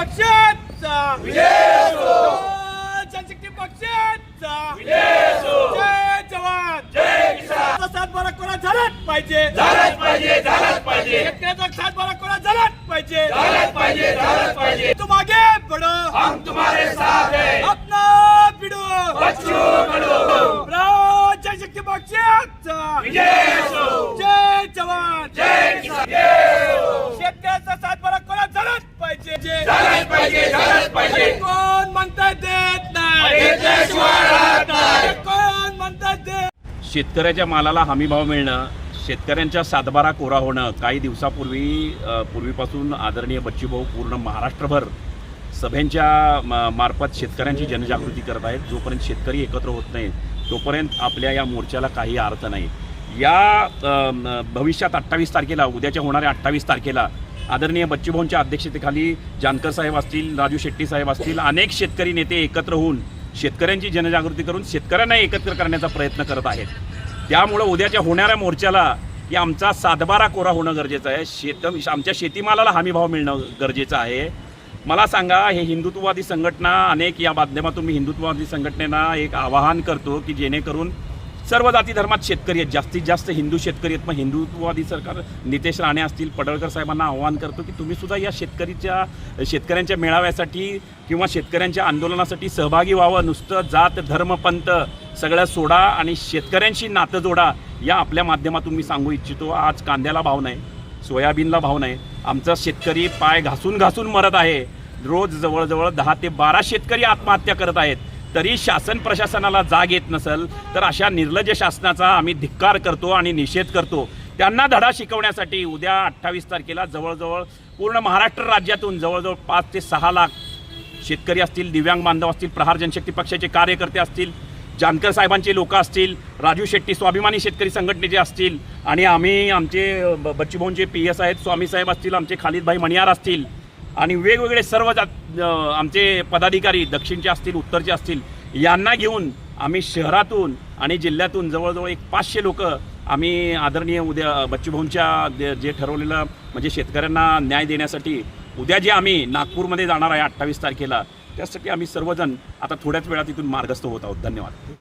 पक्षाचा. जनशक्ती पक्षाचा. जय जवान. जय सातबारा कोणा झालाच पाहिजे. झालाच पाहिजे झालाच पाहिजे. शेतकऱ्याचा सातबारा कोणा झालाच पाहिजे. झालाच पाहिजे झालाच पाहिजे. बढ़ो हम तुम्हारे साथ हैं अपना पिढो बच्चू बडो जनशक्ती पक्षाचा विजय असो जय जवान जय किसान जय हो. शेतकऱ्याचा सातबारा कोणा झालाच पाहिजे झालाच पाहिजे झालाच पाहिजे कोण म्हणता देत नाही घेतल्याशिवाय राहत नाही कोण म्हणता देत शेतकऱ्याच्या मालाला हमीभाव मिळणं शेतकऱ्यांच्या सातबारा कोरा होणं काही दिवसापूर्वी पूर्वीपासून आदरणीय बच्चूभाऊ पूर्ण महाराष्ट्रभर सभेंच्या म- मार्फत शेतकऱ्यांची जनजागृती करत आहेत. जोपर्यंत शेतकरी एकत्र होत नाही तोपर्यंत आपल्या या मोर्चाला काही अर्थ नाही. या भविष्यात अठ्ठावीस तारखेला उद्याच्या होणाऱ्या अठ्ठावीस तारखेला आदरणीय बच्चूभाऊंच्या अध्यक्षतेखाली जानकर साहेब असतील राजू शेट्टी साहेब असतील अनेक शेतकरी नेते एकत्र होऊन शेतकऱ्यांची जनजागृती करून शेतकऱ्यांना एकत्र करण्याचा प्रयत्न करत आहेत. त्यामुळं उद्याच्या होणाऱ्या मोर्चाला की आमचा सातबारा कोरा होणं गरजेचं आहे. शेत आमच्या शेतीमालाला हमीभाव मिळणं गरजेचं आहे. मला सांगा हे हिंदुत्ववादी संघटना अनेक या माध्यमातून मी हिंदुत्ववादी संघटनेला एक आवाहन करतो की जेणेकरून सर्व जाती धर्मात शेतकरी आहेत. जास्तीत जास्त हिंदू शेतकरी आहेत. मग हिंदुत्ववादी सरकार नितेश राणे असतील पडळकर साहेबांना आवाहन करतो की तुम्ही सुद्धा या शेतकरीच्या शेतकऱ्यांच्या मेळाव्यासाठी किंवा शेतकऱ्यांच्या आंदोलनासाठी सहभागी व्हावं. नुसतं जात धर्म पंथ सगळं सोडा आणि शेतकऱ्यांशी नातं जोडा या आपल्या माध्यमातून मी सांगू इच्छितो. आज कांद्याला भाव नाही सोयाबीनला भाव नाही. आमचा शेतकरी पाय घासून घासून मरत आहे. रोज जवळजवळ दहा ते बारा शेतकरी आत्महत्या करत आहेत. तरी शासन प्रशासनाला जाग येत नसेल तर अशा निर्लज्ज शासनाचा आम्ही धिक्कार करतो आणि निषेध करतो. त्यांना धडा शिकवण्यासाठी उद्या अठ्ठावीस तारखेला जवळजवळ पूर्ण महाराष्ट्र राज्यातून जवळजवळ पाच ते सहा लाख शेतकरी असतील दिव्यांग बांधव असतील प्रहार जनशक्ती पक्षाचे कार्यकर्ते असतील जानकर साहेबांचे लोक असतील राजू शेट्टी स्वाभिमानी शेतकरी संघटनेचे असतील आणि आम्ही आमचे बच्चूभाऊंचे पी एस आहेत स्वामी साहेब असतील आमचे खालिदभाई मणियार असतील आणि वेगवेगळे सर्व जात आमचे पदाधिकारी दक्षिणचे असतील उत्तरचे असतील यांना घेऊन आम्ही शहरातून आणि जिल्ह्यातून जवळजवळ एक पाचशे लोक आम्ही आदरणीय उद्या बच्चूभाऊंच्या जे- जे ठरवलेलं म्हणजे शेतकऱ्यांना न्याय देण्यासाठी उद्या जे आम्ही नागपूरमध्ये जाणार आहे अठ्ठावीस तारखेला त्यासाठी आम्ही सर्वजण आता थोड्याच वेळात इथून मार्गस्थ होत आहोत. धन्यवाद.